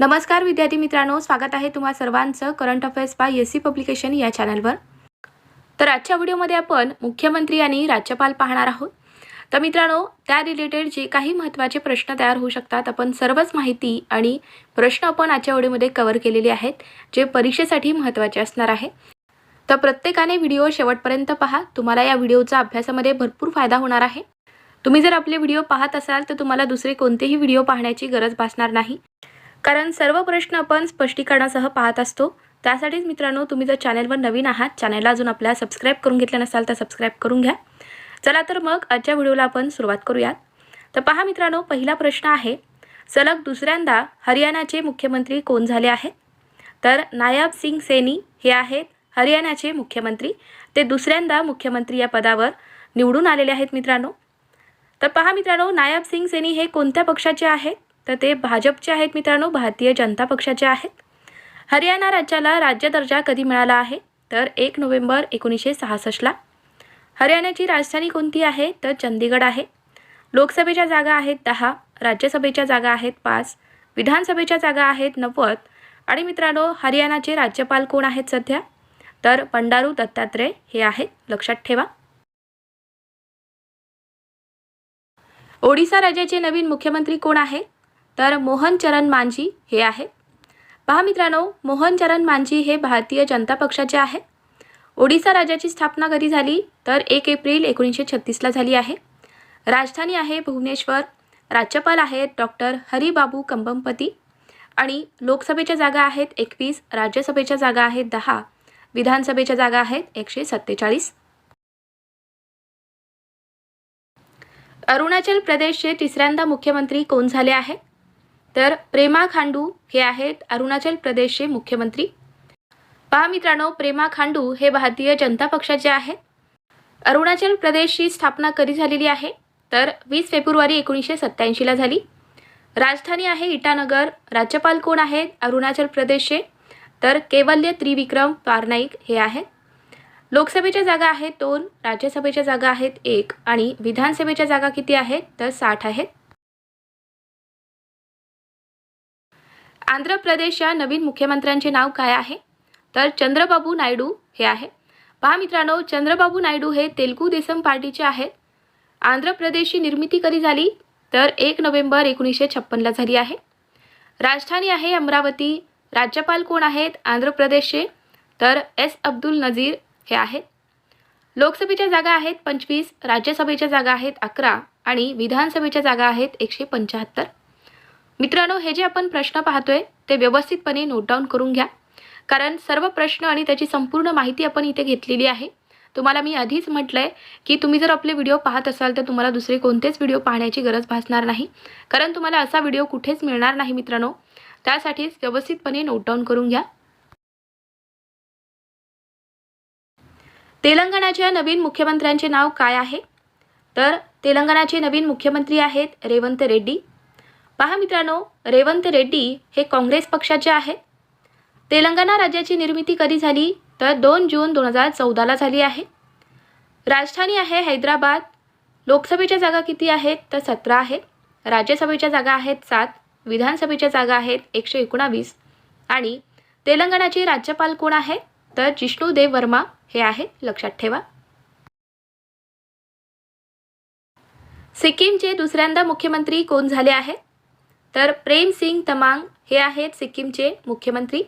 नमस्कार विद्यार्थी मित्रांनो स्वागत आहे तुम्हा सर्वांचं current affairs by S C publication या चॅनलवर तर आजच्या व्हिडिओमध्ये आपण मुख्यमंत्री आणि राज्यपाल पाहणार आहोत. तर मित्रांनो त्या रिलेटेड जे काही महत्त्वाचे प्रश्न तयार होऊ शकतात आपण सर्वच माहिती आणि प्रश्न आपण आजच्या व्हिडिओमध्ये कव्हर केलेले आहेत जे परीक्षेसाठी महत्त्वाचे असणार आहे. तर प्रत्येकाने व्हिडिओ शेवटपर्यंत पहा तुम्हाला या व्हिडिओचा अभ्यासामध्ये भरपूर फायदा होणार आहे. तुम्ही जर आपले व्हिडिओ पाहत असाल तर तुम्हाला दुसरे कोणतेही व्हिडिओ पाहण्याची गरज भासणार नाही. कारण सर्व प्रश्न आपण स्पष्टीकरणासह पाहत असतो. त्यासाठीच मित्रांनो तुम्ही जर चॅनलवर नवीन आहात चॅनलला अजून आपल्या सबस्क्राईब करून घेतलं नसाल तर सबस्क्राईब करून घ्या. चला तर मग आजच्या व्हिडिओला आपण सुरुवात करूयात. तर पहा मित्रांनो पहिला प्रश्न आहे सलग दुसऱ्यांदा हरियाणाचे मुख्यमंत्री कोण झाले आहेत? तर नायब सिंग सेनी हे आहेत हरियाणाचे मुख्यमंत्री. ते दुसऱ्यांदा मुख्यमंत्री या पदावर निवडून आलेले आहेत मित्रांनो. तर पहा मित्रांनो नायब सिंग सेनी हे कोणत्या पक्षाचे आहेत? तर ते भाजपचे आहेत मित्रांनो भारतीय जनता पक्षाचे आहेत. हरियाणा राज्याला राज्य दर्जा कधी मिळाला आहे? तर एक नोव्हेंबर एकोणीसशे सहासष्टला हरियाणाची राजधानी कोणती आहे? तर चंदीगड आहे. लोकसभेच्या जागा आहेत दहा राज्यसभेच्या जागा आहेत पाच विधानसभेच्या जागा आहेत नव्वद आणि मित्रांनो हरियाणाचे राज्यपाल कोण आहेत सध्या? तर बंडारू दत्तात्रय हे आहेत लक्षात ठेवा. ओडिसा राज्याचे नवीन मुख्यमंत्री कोण आहेत तर मोहन चरण मांझी हे आहे. पहा मित्रांनो मोहन चरण मांझी हे भारतीय जनता पक्षाचे आहे. ओडिसा राज्याची स्थापना कधी झाली? तर एक एप्रिल एकोणीसशे छत्तीसला झाली आहे. राजधानी आहे भुवनेश्वर. राज्यपाल आहेत डॉक्टर हरिबाबू कंबमपती. आणि लोकसभेच्या जागा आहेत एकवीस राज्यसभेच्या जागा आहेत दहा विधानसभेच्या जागा आहेत एकशे सत्तेचाळीस. अरुणाचल प्रदेशचे तिसऱ्यांदा मुख्यमंत्री कोण झाले आहेत तर प्रेमा खांडू हे आहेत अरुणाचल प्रदेशचे मुख्यमंत्री. पहा मित्रांनो प्रेमा खांडू हे भारतीय जनता पक्षाचे आहेत. अरुणाचल प्रदेशची स्थापना कधी झालेली आहे? तर वीस फेब्रुवारी एकोणीसशे सत्त्याऐंशीला झाली. राजधानी आहे इटानगर. राज्यपाल कोण आहेत? अरुणाचल प्रदेशचे. तर केवल्य त्रिविक्रम पारनाईक हे आहेत. लोकसभेच्या जागा आहेत दोन राज्यसभेच्या जागा आहेत एक आणि विधानसभेच्या जागा किती आहेत? तर साठ आहेत. आंध्र प्रदेशच्या नवीन मुख्यमंत्र्यांचे नाव काय आहे? तर चंद्रबाबू नायडू हे आहे पहा मित्रांनो चंद्रबाबू नायडू हे तेलगू देसम पार्टीचे आहेत. आंध्र प्रदेशची निर्मिती कधी झाली? तर एक नोव्हेंबर एकोणीसशे छप्पनला झाली आहे. राजधानी आहे अमरावती. राज्यपाल कोण आहेत? आंध्र प्रदेशचे. तर एस अब्दुल नझीर हे आहेत. लोकसभेच्या जागा आहेत पंचवीस राज्यसभेच्या जागा आहेत अकरा आणि विधानसभेच्या जागा आहेत एकशे पंच्याहत्तर. मित्रांनो हे जे आपण प्रश्न पाहतोय ते व्यवस्थितपणे नोट डाऊन करून घ्या. कारण सर्व प्रश्न आणि त्याची संपूर्ण माहिती आपण इथे घेतलेली आहे. तुम्हाला मी आधीच म्हटलं आहे की तुम्ही जर आपले व्हिडिओ पाहत असाल तर तुम्हाला दुसरे कोणतेच व्हिडिओ पाहण्याची गरज भासणार नाही. कारण तुम्हाला असा व्हिडिओ कुठेच मिळणार नाही मित्रांनो. त्यासाठीच व्यवस्थितपणे नोट डाऊन करून घ्या. तेलंगणाच्या नवीन मुख्यमंत्र्यांचे नाव काय आहे? तर तेलंगणाचे नवीन मुख्यमंत्री आहेत रेवंत रेड्डी. पहा मित्रांनो रेवंत रेड्डी हे काँग्रेस पक्षाचे आहेत. तेलंगणा राज्याची निर्मिती कधी झाली? तर दोन जून दोन हजार चौदाला झाली आहे. राजधानी आहे हैदराबाद. लोकसभेच्या जागा किती आहेत? तर सतरा आहेत. राज्यसभेच्या जागा आहेत सात विधानसभेच्या जागा आहेत एकशे एकोणावीस. आणि तेलंगणाचे राज्यपाल कोण आहे? तर जिष्णुदेव वर्मा हे आहे लक्षात ठेवा. सिक्कीमचे दुसऱ्यांदा मुख्यमंत्री कोण झाले आहेत? तर प्रेम सिंग तमांग हे आहेत सिक्कीमचे मुख्यमंत्री.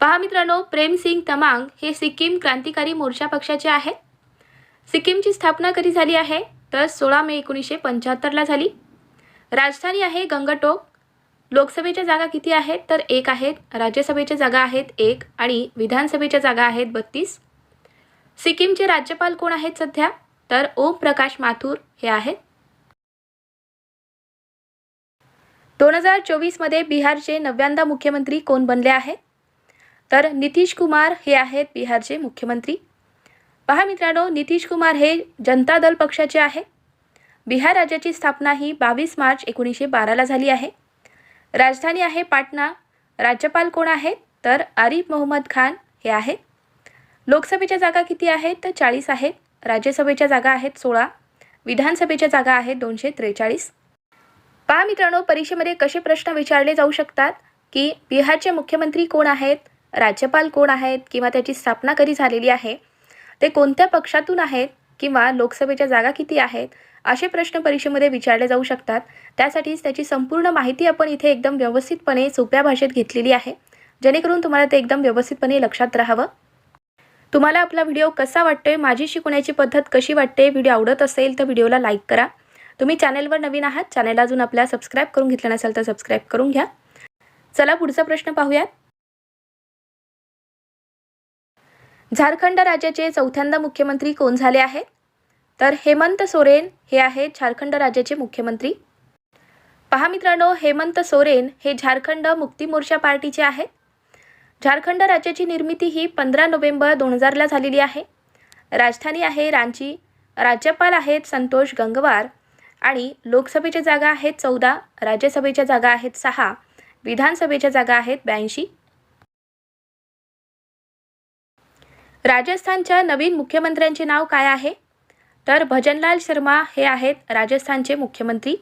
पहा मित्रांनो प्रेम सिंग तमांग हे सिक्कीम क्रांतिकारी मोर्चा पक्षाचे आहेत. सिक्कीमची स्थापना कधी झाली आहे? तर सोळा मे एकोणीसशे पंच्याहत्तरला झाली. राजधानी आहे गंगटोक. लोकसभेच्या जागा किती आहेत? तर एक आहेत राज्यसभेच्या जागा आहेत एक आणि विधानसभेच्या जागा आहेत बत्तीस. सिक्कीमचे राज्यपाल कोण आहेत सध्या? तर ओम प्रकाश माथूर हे आहेत. दोन हजार चोवीसमध्ये बिहारचे नव्यांदा मुख्यमंत्री कोण बनले आहेत? तर नितीश कुमार हे आहेत बिहारचे मुख्यमंत्री. पहा मित्रांनो नितीश कुमार हे जनता दल पक्षाचे आहे बिहार राज्याची स्थापना ही बावीस मार्च एकोणीसशे बाराला झाली आहे. राजधानी आहे पाटणा. राज्यपाल कोण आहेत? तर आरिफ मोहम्मद खान हे आहेत. लोकसभेच्या जागा किती आहेत? तर चाळीस आहेत. राज्यसभेच्या जागा आहेत सोळा. विधानसभेच्या जागा आहेत दोनशे त्रेचाळीस. पहा मित्रांनो परीक्षेमध्ये कसे प्रश्न विचारले जाऊ शकतात? की बिहारचे मुख्यमंत्री कोण आहेत? राज्यपाल कोण आहेत? किंवा त्याची स्थापना कधी झालेली आहे? ते कोणत्या पक्षातून आहेत? किंवा लोकसभेच्या जागा किती आहेत? असे प्रश्न परीक्षेमध्ये विचारले जाऊ शकतात. त्यासाठीच त्याची संपूर्ण माहिती आपण इथे एकदम व्यवस्थितपणे सोप्या भाषेत घेतलेली आहे. जेणेकरून तुम्हाला ते एकदम व्यवस्थितपणे लक्षात राहावं. तुम्हाला आपला व्हिडिओ कसा वाटतोय? माझी शिकवण्याची पद्धत कशी वाटते? व्हिडिओ आवडत असेल तर व्हिडिओला लाईक करा. तुम्ही चॅनेलवर नवीन आहात चॅनेलला अजून आपल्या सबस्क्राईब करून घेतलं नसेल तर सबस्क्राईब करून घ्या. चला पुढचा प्रश्न पाहूयात. झारखंड राज्याचे चौथ्यांदा मुख्यमंत्री कोण झाले आहेत? तर हेमंत सोरेन हे आहेत झारखंड राज्याचे मुख्यमंत्री. पहा मित्रांनो हेमंत सोरेन हे झारखंड मुक्ती मोर्चा पार्टीचे आहेत. झारखंड राज्याची निर्मिती ही पंधरा नोव्हेंबर दोन हजारला झालेली आहे. राजधानी आहे रांची राज्यपाल आहेत संतोष गंगवार आणि लोकसभेच्या जागा आहेत चौदा राज्यसभेच्या जागा आहेत सहा विधानसभेच्या जागा आहेत ब्याऐंशी. राजस्थानच्या नवीन मुख्यमंत्र्यांचे नाव काय आहे? तर भजनलाल शर्मा हे आहेत राजस्थानचे मुख्यमंत्री.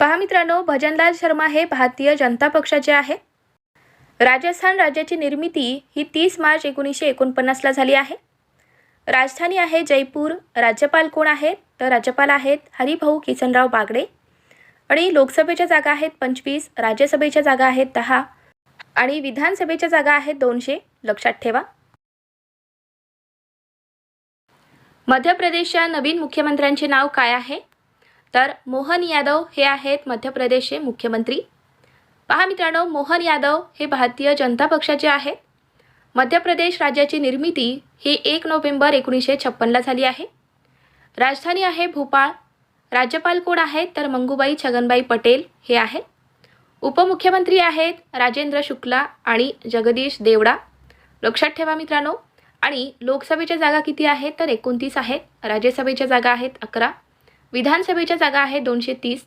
पहा मित्रांनो भजनलाल शर्मा हे भारतीय जनता पक्षाचे आहे. राजस्थान राज्याची निर्मिती ही तीस मार्च एकोणीसशे एकोणपन्नासला झाली आहे. राजधानी आहे जयपूर. राज्यपाल कोण आहेत? तर राज्यपाल आहेत हरिभाऊ किसनराव बागडे. आणि लोकसभेच्या जागा आहेत पंचवीस राज्यसभेच्या जागा आहेत दहा आणि विधानसभेच्या जागा आहेत दोनशे. लक्षात ठेवा. मध्य प्रदेशच्या नवीन मुख्यमंत्र्यांचे नाव काय आहे? तर मोहन यादव हे आहेत मध्य प्रदेशचे मुख्यमंत्री. पहा मित्रांनो मोहन यादव हे भारतीय जनता पक्षाचे आहेत. मध्य प्रदेश राज्याची निर्मिती ही एक नोव्हेंबर एकोणीसशे छप्पनला झाली आहे. राजधानी आहे भोपाळ. राज्यपाल कोण आहेत तर मंगूबाई छगनबाई पटेल हे आहेत. उपमुख्यमंत्री आहेत राजेंद्र शुक्ला आणि जगदीश देवडा. लक्षात ठेवा मित्रांनो. आणि लोकसभेच्या जागा किती आहेत तर एकोणतीस आहेत. राज्यसभेच्या जागा आहेत अकरा. विधानसभेच्या जागा आहेत दोनशे तीस.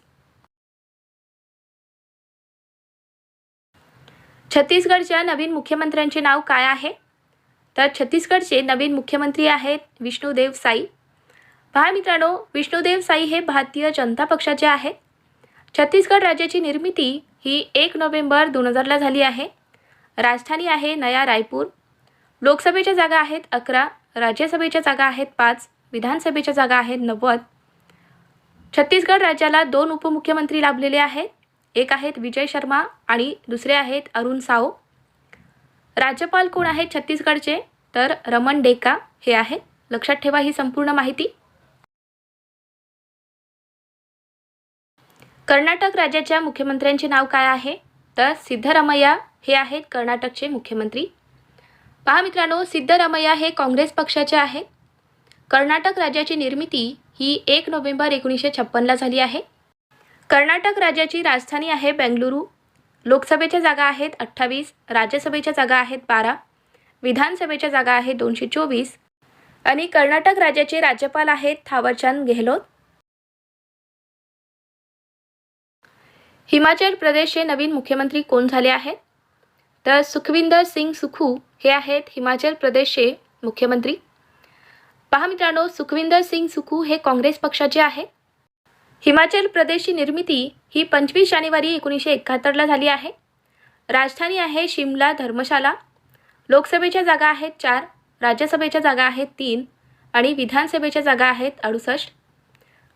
छत्तीसगडच्या नवीन मुख्यमंत्र्यांचे नाव काय आहे? तर छत्तीसगडचे नवीन मुख्यमंत्री आहेत विष्णुदेव साई. पहा मित्रांनो विष्णुदेव साई हे भारतीय जनता पक्षाचे आहेत. छत्तीसगड राज्याची निर्मिती ही एक नोव्हेंबर दोन हजारला झाली आहे. राजधानी आहे नया रायपूर. लोकसभेच्या जागा आहेत अकरा राज्यसभेच्या जागा आहेत पाच विधानसभेच्या जागा आहेत नव्वद. छत्तीसगड राज्याला दोन उपमुख्यमंत्री लाभलेले आहेत. एक आहेत विजय शर्मा आणि दुसरे आहेत अरुण साओ राज्यपाल कोण आहेत छत्तीसगडचे? तर रमन डेका हे आहेत. लक्षात ठेवा ही संपूर्ण माहिती. कर्नाटक राज्याच्या मुख्यमंत्र्यांचे नाव काय आहे? तर सिद्धरामय्या हे आहेत कर्नाटकचे मुख्यमंत्री. पहा मित्रांनो सिद्धरामय्या हे काँग्रेस पक्षाचे आहेत. कर्नाटक राज्याची निर्मिती ही एक नोव्हेंबर एकोणीसशे छप्पनला झाली आहे. कर्नाटक राज्याची राजधानी आहे बेंगलुरू. लोकसभेच्या जागा आहेत अठ्ठावीस राज्यसभेच्या जागा आहेत बारा विधानसभेच्या जागा आहेत दोनशे चोवीस आणि कर्नाटक राज्याचे राज्यपाल आहेत थावरचंद गेहलोत. हिमाचल प्रदेशचे नवीन मुख्यमंत्री कोण झाले आहेत? तर सुखविंदर सिंग सुखू हे आहेत हिमाचल प्रदेशचे मुख्यमंत्री. पहा मित्रांनो सुखविंदर सिंग सुखू हे काँग्रेस पक्षाचे आहेत. हिमाचल प्रदेशची निर्मिती ही पंचवीस जानेवारी एकोणीसशे एकाहत्तरला झाली आहे. राजधानी आहे शिमला धर्मशाला. लोकसभेच्या जागा आहेत चार राज्यसभेच्या जागा आहेत तीन आणि विधानसभेच्या जागा आहेत अडुसष्ट.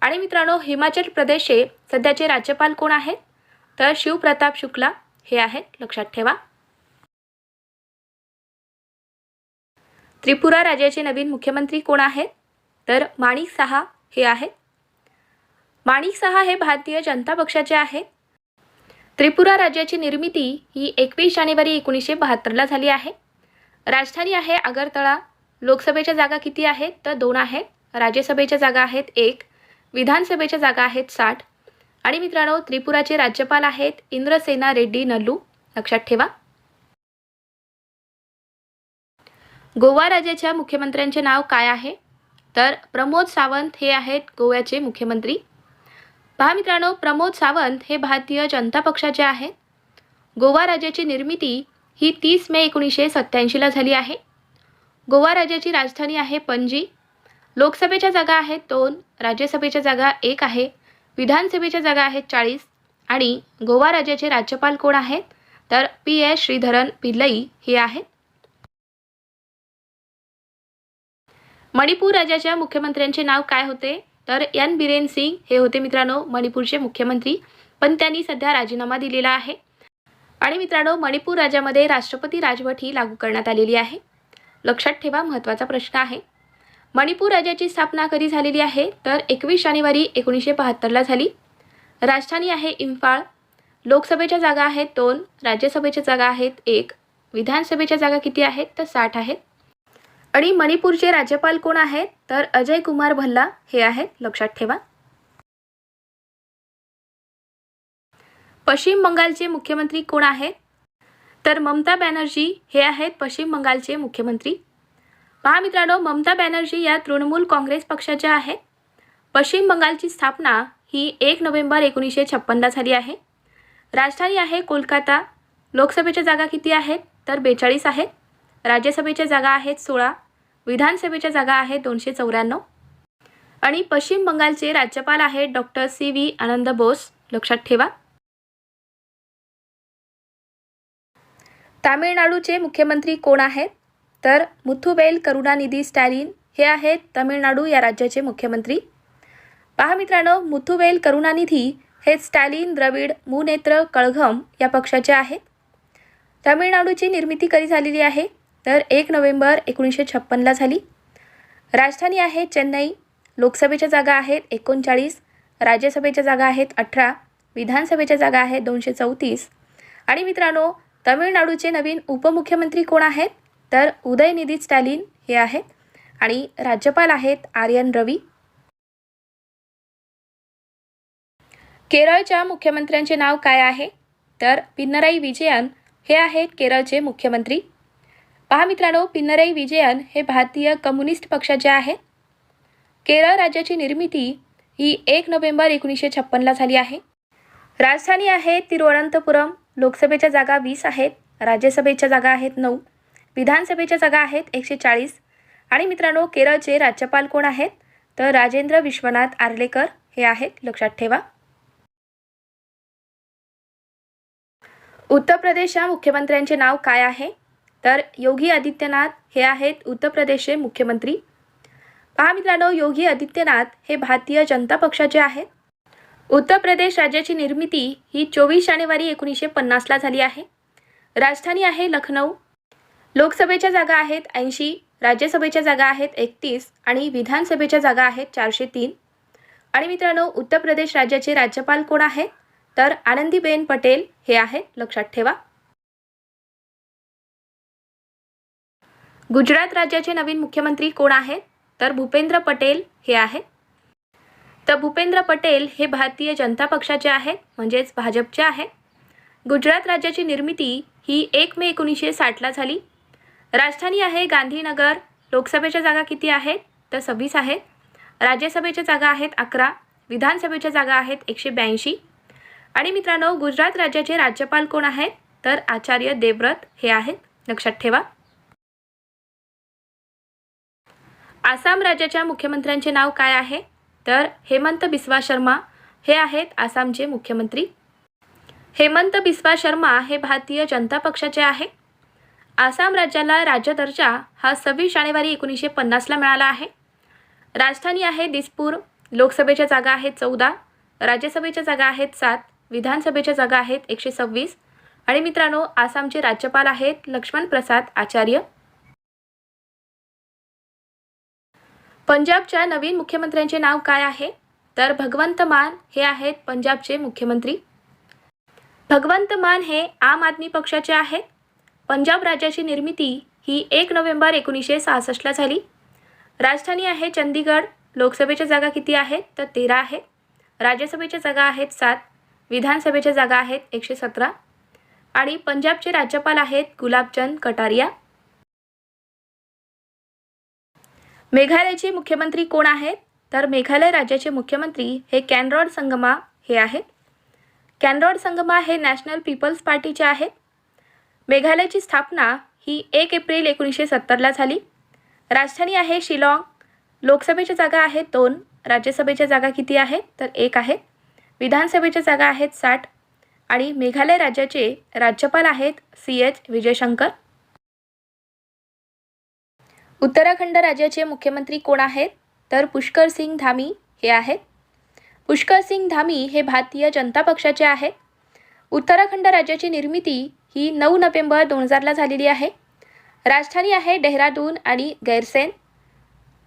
आणि मित्रांनो हिमाचल प्रदेशचे सध्याचे राज्यपाल कोण आहेत? तर शिवप्रताप शुक्ला हे आहेत लक्षात ठेवा. त्रिपुरा राज्याचे नवीन मुख्यमंत्री कोण आहेत? तर माणिक सहा हे आहेत. माणिक सहा हे भारतीय जनता पक्षाचे आहेत. त्रिपुरा राज्याची निर्मिती ही एकवीस जानेवारी एकोणीसशे बहात्तरला झाली आहे. राजधानी आहे आगरतळा. लोकसभेच्या जागा किती आहेत? तर दोन आहेत. राज्यसभेच्या जागा आहेत एक. विधानसभेच्या जागा आहेत साठ. आणि मित्रांनो त्रिपुराचे राज्यपाल आहेत इंद्रसेना रेड्डी नल्लू. लक्षात ठेवा. गोवा राज्याच्या मुख्यमंत्र्यांचे नाव काय आहे? तर प्रमोद सावंत हे आहेत गोव्याचे मुख्यमंत्री. पहा मित्रांनो प्रमोद सावंत हे भारतीय जनता पक्षाचे आहेत. गोवा राज्याची निर्मिती ही तीस मे एकोणीसशे सत्त्याऐंशीला झाली आहे. गोवा राज्याची राजधानी आहे पणजी. लोकसभेच्या जागा आहेत दोन राज्यसभेच्या जागा एक आहे विधानसभेच्या जागा आहेत चाळीस आणि गोवा राज्याचे राज्यपाल कोण आहेत? तर पी एस श्रीधरन पिल्लई हे आहेत. मणिपूर राज्याच्या मुख्यमंत्र्यांचे नाव काय होते? तर एन बिरेन सिंग हे होते मित्रांनो मणिपूरचे मुख्यमंत्री. पण त्यांनी सध्या राजीनामा दिलेला आहे. आणि मित्रांनो मणिपूर राज्यामध्ये राष्ट्रपती राजवट ही लागू करण्यात आलेली आहे. लक्षात ठेवा महत्त्वाचा प्रश्न आहे. मणिपूर राज्याची स्थापना कधी झालेली आहे? तर एकवीस जानेवारी एकोणीसशे बहात्तरला झाली. राजधानी आहे इम्फाळ. लोकसभेच्या जागा आहेत दोन राज्यसभेच्या जागा आहेत एक. विधानसभेच्या जागा किती आहेत? तर साठ आहेत. आणि मणिपूरचे राज्यपाल कोण आहेत? तर अजय कुमार भल्ला हे आहेत. लक्षात ठेवा. पश्चिम बंगालचे मुख्यमंत्री कोण आहेत? तर ममता बॅनर्जी हे आहेत पश्चिम बंगालचे मुख्यमंत्री. पहा मित्रांनो ममता बॅनर्जी या तृणमूल काँग्रेस पक्षाच्या आहेत. पश्चिम बंगालची स्थापना ही एक नोव्हेंबर एकोणीसशे छप्पनला झाली आहे. राजधानी आहे कोलकाता. लोकसभेच्या जागा किती आहेत? तर बेचाळीस आहेत. राज्यसभेच्या जागा आहेत सोळा. विधानसभेच्या जागा आहेत दोनशे चौऱ्याण्णव. आणि पश्चिम बंगालचे राज्यपाल आहेत doctor C V Anand Bose. लक्षात ठेवा. तामिळनाडूचे मुख्यमंत्री कोण आहेत? तर मुथुवेल करुणानिधी स्टॅलिन हे आहेत तामिळनाडू या राज्याचे मुख्यमंत्री. पहा मित्रांनो मुथुवेल करुणानिधी हे स्टॅलिन द्रविड मुनेत्र कळघम या पक्षाचे आहेत. तामिळनाडूची निर्मिती कधी झालेली आहे? तर एक नोव्हेंबर एकोणीसशे छप्पनला झाली. राजधानी आहे चेन्नई. लोकसभेच्या जागा आहेत एकोणचाळीस राज्यसभेच्या जागा आहेत अठरा विधानसभेच्या जागा आहेत दोनशे चौतीस. आणि मित्रांनो तमिळनाडूचे नवीन उपमुख्यमंत्री कोण आहेत? तर उदयनिधी स्टॅलिन हे आहेत. आणि राज्यपाल आहेत आर्यन रवी. केरळच्या मुख्यमंत्र्यांचे नाव काय आहे? तर पिनराई विजयन हे आहेत केरळचे मुख्यमंत्री. पहा मित्रांनो पिनराई विजयन हे भारतीय कम्युनिस्ट पक्षाचे आहेत केरळ राज्याची निर्मिती ही एक नोव्हेंबर एकोणीसशे छप्पनला झाली आहे. राजधानी आहे तिरुवनंतपुरम लोकसभेच्या जागा वीस आहेत राज्यसभेच्या जागा आहेत नऊ विधानसभेच्या जागा आहेत एकशे चाळीस. आणि मित्रांनो केरळचे राज्यपाल कोण आहेत? तर राजेंद्र विश्वनाथ आर्लेकर हे आहेत लक्षात ठेवा. उत्तर प्रदेशच्या मुख्यमंत्र्यांचे नाव काय आहे? तर योगी आदित्यनाथ हे आहेत उत्तर प्रदेशचे मुख्यमंत्री. पहा मित्रांनो योगी आदित्यनाथ हे भारतीय जनता पक्षाचे आहेत. उत्तर प्रदेश राज्याची निर्मिती ही चोवीस जानेवारी एकोणीसशे पन्नासला झाली आहे. राजधानी आहे लखनौ. लोकसभेच्या जागा आहेत ऐंशी राज्यसभेच्या जागा आहेत एकतीस आणि विधानसभेच्या जागा आहेत चारशे तीन. आणि मित्रांनो उत्तर प्रदेश राज्याचे राज्यपाल कोण आहेत? तर आनंदीबेन पटेल हे आहेत लक्षात ठेवा. गुजरात राज्याचे नवीन मुख्यमंत्री कोण आहेत? तर भूपेंद्र पटेल हे आहे तर भूपेंद्र पटेल हे भारतीय जनता पक्षाचे आहेत म्हणजेच भाजपचे आहे गुजरात राज्याची निर्मिती ही एक मे एकोणीसशे साठला झाली. राजधानी आहे गांधीनगर. लोकसभेच्या जागा किती आहेत? तर सव्वीस आहेत. राज्यसभेच्या जागा आहेत अकरा. विधानसभेच्या जागा आहेत एकशे ब्याऐंशी. आणि मित्रांनो गुजरात राज्याचे राज्यपाल कोण आहेत? तर आचार्य देवव्रत हे आहेत. लक्षात ठेवा. आसाम राज्याच्या मुख्यमंत्र्यांचे नाव काय आहे? तर हेमंत बिस्वा शर्मा. हे आहेत आसामचे मुख्यमंत्री. हेमंत बिस्वा शर्मा हे भारतीय जनता पक्षाचे आहे. आसाम राज्याला राज्य दर्जा हा सव्वीस जानेवारी एकोणीसशे पन्नासला मिळाला आहे. राजधानी आहे दिसपूर. लोकसभेच्या जागा आहेत चौदा. राज्यसभेच्या जागा आहेत सात. विधानसभेच्या जागा आहेत एकशे सव्वीस. आणि मित्रांनो आसामचे राज्यपाल आहेत लक्ष्मण प्रसाद आचार्य. पंजाबच्या नवीन मुख्यमंत्र्यांचे नाव काय आहे? तर भगवंत मान हे आहेत पंजाबचे मुख्यमंत्री. भगवंत मान हे आम आदमी पक्षाचे आहेत. पंजाब राज्याची निर्मिती ही एक नोव्हेंबर एकोणीसशे सहासष्टला झाली. राजधानी आहे चंदीगड. लोकसभेच्या जागा किती आहेत? तर तेरा आहे. राज्यसभेच्या जागा आहेत सात. विधानसभेच्या जागा आहेत एकशे सतरा. आणि पंजाबचे राज्यपाल आहेत गुलाबचंद कटारिया. मेघालयचे मुख्यमंत्री कोण आहेत? तर मेघालय राज्याचे मुख्यमंत्री हे कॅनरॉड संगमा हे आहेत. कॅनरॉड संगमा हे नॅशनल पीपल्स पार्टीचे आहेत. मेघालयची स्थापना ही एक एप्रिल एकोणीसशे सत्तरला झाली. राजधानी आहे शिलाँग. लोकसभेच्या जागा आहेत दोन. राज्यसभेच्या जागा किती आहेत? तर एक आहे विधानसभेच्या जागा आहेत साठ. आणि मेघालय राज्याचे राज्यपाल आहेत सी एच विजयशंकर. उत्तराखंड राज्याचे मुख्यमंत्री कोण आहेत? तर पुष्कर सिंग धामी हे आहेत. पुष्कर सिंग धामी हे भारतीय जनता पक्षाचे आहेत. उत्तराखंड राज्याची निर्मिती ही नऊ नोव्हेंबर दोन हजारला झालेली आहे. राजधानी आहे डेहराडून आणि गैरसेन.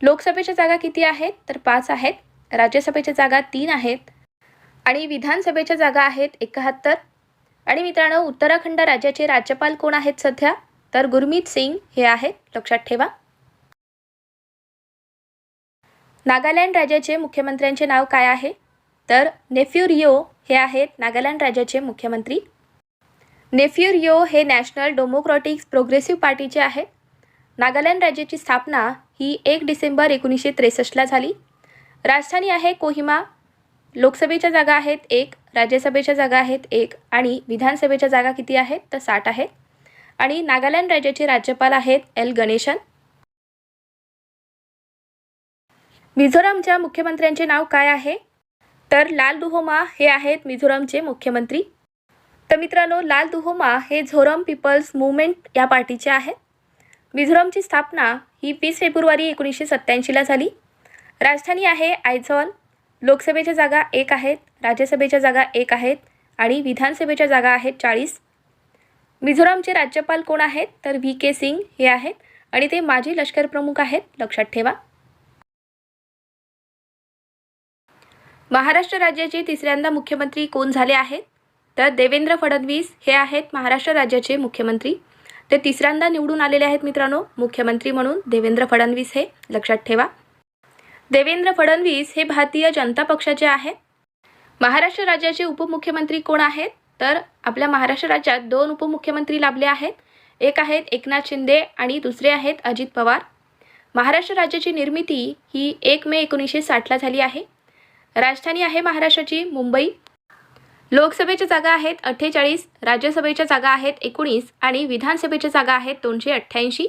लोकसभेच्या जागा किती आहेत? तर पाच आहेत. राज्यसभेच्या जागा तीन आहेत. आणि विधानसभेच्या जागा आहेत एकाहत्तर. आणि मित्रांनो उत्तराखंड राज्याचे राज्यपाल कोण आहेत सध्या? तर गुरमीत सिंग हे आहेत. लक्षात ठेवा. नागालँड राज्याचे मुख्यमंत्र्यांचे नाव काय आहे? तर नेफ्युरिओ हे आहेत नागालँड राज्याचे मुख्यमंत्री. नेफ्युरियो हे नॅशनल डेमोक्रॅटिक प्रोग्रेसिव्ह पार्टीचे आहेत नागालँड राज्याची स्थापना ही एक डिसेंबर एकोणीसशे त्रेसष्टला झाली. राजधानी आहे कोहिमा. लोकसभेच्या जागा आहेत एक राज्यसभेच्या जागा आहेत एक आणि विधानसभेच्या जागा किती आहेत? तर साठ आहेत. आणि नागालँड राज्याचे राज्यपाल आहेत एल गणेशन. मिझोरामच्या मुख्यमंत्र्यांचे नाव काय आहे? तर लाल दुहोमा हे आहेत मिझोरामचे मुख्यमंत्री. तर मित्रांनो लाल दुहोमा हे झोरम पीपल्स मुवमेंट या पार्टीचे आहेत. मिझोरामची स्थापना ही वीस फेब्रुवारी एकोणीसशे सत्त्याऐंशीला झाली. राजधानी आहे आयझॉल लोकसभेच्या जागा एक आहेत राज्यसभेच्या जागा एक आहेत आणि विधानसभेच्या जागा आहेत चाळीस. मिझोरामचे राज्यपाल कोण आहेत? तर व्ही के सिंग हे आहेत आणि ते माजी लष्कर प्रमुख आहेत लक्षात ठेवा. महाराष्ट्र राज्याचे तिसऱ्यांदा मुख्यमंत्री कोण झाले आहेत? तर देवेंद्र फडणवीस हे आहेत महाराष्ट्र राज्याचे मुख्यमंत्री. ते तिसऱ्यांदा निवडून आलेले आहेत मित्रांनो मुख्यमंत्री म्हणून देवेंद्र फडणवीस हे. लक्षात ठेवा. देवेंद्र फडणवीस हे भारतीय जनता पक्षाचे आहेत. महाराष्ट्र राज्याचे उपमुख्यमंत्री कोण आहेत? तर आपल्या महाराष्ट्र राज्यात दोन उपमुख्यमंत्री लाभले आहेत. एक आहेत एकनाथ शिंदे आणि दुसरे आहेत अजित पवार. महाराष्ट्र राज्याची निर्मिती ही एक मे एकोणीसशे साठला झाली आहे. राजधानी आहे महाराष्ट्राची मुंबई. लोकसभेच्या जागा आहेत अठ्ठेचाळीस राज्यसभेच्या जागा आहेत एकोणीस आणि विधानसभेच्या जागा आहेत दोनशे अठ्ठ्याऐंशी.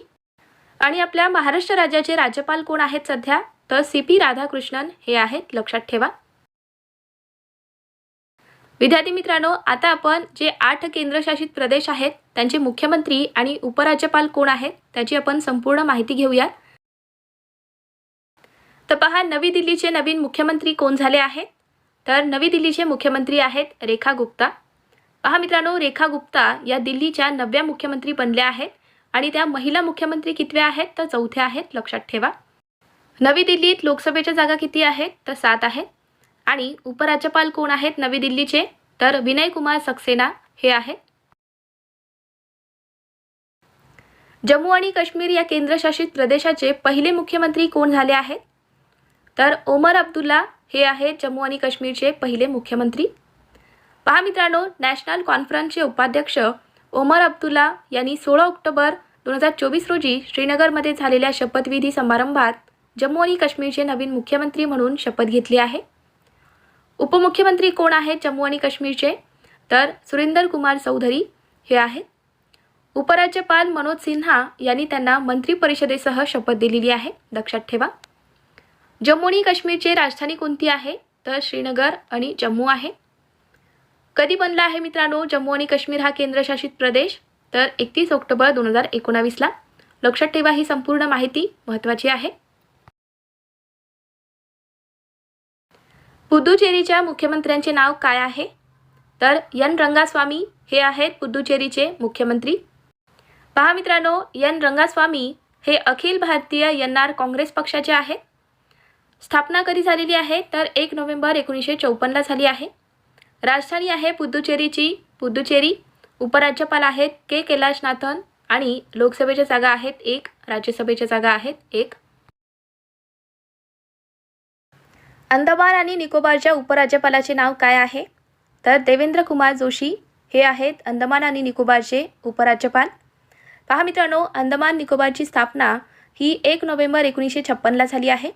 आणि आपल्या महाराष्ट्र राज्याचे राज्यपाल कोण आहेत सध्या? तर सी पी राधाकृष्णन हे आहेत लक्षात ठेवा. विद्यार्थी मित्रांनो आता आपण जे आठ केंद्रशासित प्रदेश आहेत त्यांचे मुख्यमंत्री आणि उपराज्यपाल कोण आहेत त्याची आपण संपूर्ण माहिती घेऊयात. तर पहा नवी दिल्लीचे नवीन मुख्यमंत्री कोण झाले आहेत? तर नवी दिल्लीचे मुख्यमंत्री आहेत रेखा गुप्ता. पहा मित्रांनो रेखा गुप्ता या दिल्लीच्या नव्या मुख्यमंत्री बनल्या आहेत आणि त्या महिला मुख्यमंत्री कितव्या आहेत? तर चौथ्या आहेत लक्षात ठेवा. नवी दिल्लीत लोकसभेच्या जागा किती आहेत? तर सात आहेत. आणि उपराज्यपाल कोण आहेत नवी दिल्लीचे? तर विनय कुमार सक्सेना हे आहेत. जम्मू आणि काश्मीर या केंद्रशासित प्रदेशाचे पहिले मुख्यमंत्री कोण झाले आहेत? तर ओमर अब्दुल्ला हे आहेत जम्मू आणि काश्मीरचे पहिले मुख्यमंत्री. पहा मित्रांनो नॅशनल कॉन्फरन्सचे उपाध्यक्ष ओमर अब्दुल्ला यांनी सोळा ऑक्टोबर दोन हजार चोवीस रोजी श्रीनगरमध्ये झालेल्या शपथविधी समारंभात जम्मू आणि काश्मीरचे नवीन मुख्यमंत्री म्हणून शपथ घेतली आहे. उपमुख्यमंत्री कोण आहेत जम्मू आणि काश्मीरचे? तर सुरेंदर कुमार चौधरी हे आहेत. उपराज्यपाल मनोज सिन्हा यांनी त्यांना मंत्रिपरिषदेसह शपथ दिलेली आहे. लक्षात ठेवा. जम्मू आणि काश्मीरची राजधानी कोणती आहे? तर श्रीनगर आणि जम्मू आहे. कधी बनला आहे मित्रांनो? जम्मू आणि काश्मीर हा केंद्रशासित प्रदेश. तर एकतीस ऑक्टोबर दोन हजार एकोणावीसला. लक्षात ठेवा ही संपूर्ण माहिती महत्त्वाची आहे. पुदुचेरीच्या मुख्यमंत्र्यांचे नाव काय आहे? तर यन रंगास्वामी हे आहेत पुदुचेरीचे मुख्यमंत्री. पहा मित्रांनो एन रंगास्वामी हे अखिल भारतीय एन आर काँग्रेस पक्षाचे आहेत. स्थापना कधी झालेली आहे? तर एक नोव्हेंबर एकोणीसशे चौपन्नला झाली आहे. राजधानी आहे पुदुचेरीची. पुदुचेरी उपराज्यपाल आहेत के कैलाशनाथन आणि लोकसभेच्या जागा आहेत एक राज्यसभेच्या जागा आहेत एक. अंदमान आणि निकोबारच्या उपराज्यपालाचे नाव काय आहे? तर देवेंद्र कुमार जोशी हे आहेत अंदमान आणि निकोबारचे उपराज्यपाल. पहा मित्रांनो अंदमान निकोबारची स्थापना ही एक नोव्हेंबर एकोणीसशे छप्पनला झाली आहे.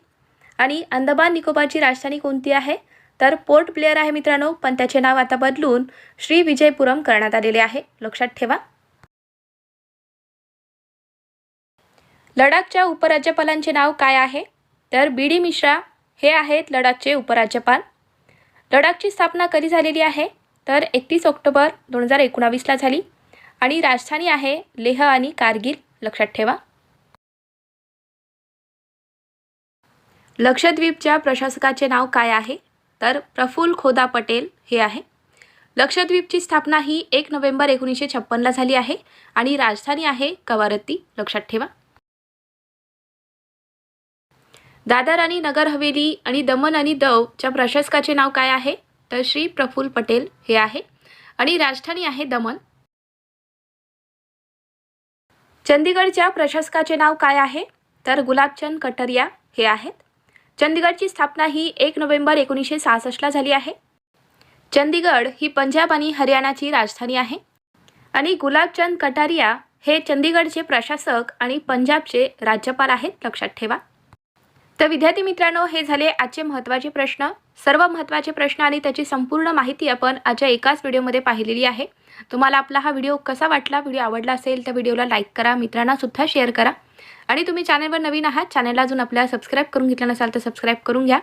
आणि अंदमान निकोबारची राजधानी कोणती आहे? तर पोर्ट ब्लेअर आहे मित्रांनो पण त्याचे नाव आता बदलून श्री विजयपुरम करण्यात आलेले आहे. लक्षात ठेवा. लडाखच्या उपराज्यपालांचे नाव काय आहे? तर बी डी मिश्रा हे आहेत लडाखचे उपराज्यपाल. लडाखची स्थापना कधी झालेली आहे? तर एकतीस ऑक्टोबर दोन हजार एकोणावीसला झाली. आणि राजधानी आहे लेह आणि कारगिल. लक्षात ठेवा. लक्षद्वीपच्या प्रशासकाचे नाव काय आहे? तर प्रफुल खोदा पटेल हे आहे. लक्षद्वीपची स्थापना ही एक नोव्हेंबर एकोणीसशे छप्पनला झाली आहे आणि राजधानी आहे कवारत्ती. लक्षात ठेवा. दादर आणि नगर हवेली आणि दमन आणि दवच्या प्रशासकाचे नाव काय आहे? तर श्री प्रफुल पटेल हे आहे. आणि राजधानी आहे दमन. चंदीगडच्या प्रशासकाचे नाव काय आहे? तर गुलाबचंद कटरिया हे आहेत. चंदीगडची स्थापना ही एक नोव्हेंबर एकोणीसशे सहासष्टला झाली आहे. चंदीगड ही पंजाब आणि हरियाणाची राजधानी आहे. आणि गुलाबचंद कटारिया हे चंदीगडचे प्रशासक आणि पंजाबचे राज्यपाल आहेत लक्षात ठेवा. तर विद्यार्थी मित्रांनो हे झाले आजचे महत्त्वाचे प्रश्न. सर्व महत्त्वाचे प्रश्न आणि त्याची संपूर्ण माहिती आपण आजच्या एकाच व्हिडिओमध्ये पाहिलेली आहे. तुम्हाला आपला हा व्हिडिओ कसा वाटला व्हिडिओ आवडला असेल तर व्हिडिओला लाईक करा मित्रांनासुद्धा शेअर करा. आणि तुम्ही चॅनलवर नवीन आहात चॅनलला अजून आपल्याला सबस्क्राईब करून घेतलं नसाल तर सबस्क्राईब करून घ्या.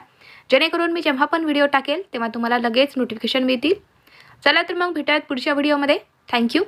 जेणेकरून मी जेव्हा पण व्हिडिओ टाकेल तेव्हा तुम्हाला लगेच नोटिफिकेशन मिळतील. चला तर मग भेटूयात पुढच्या व्हिडिओमध्ये थँक्यू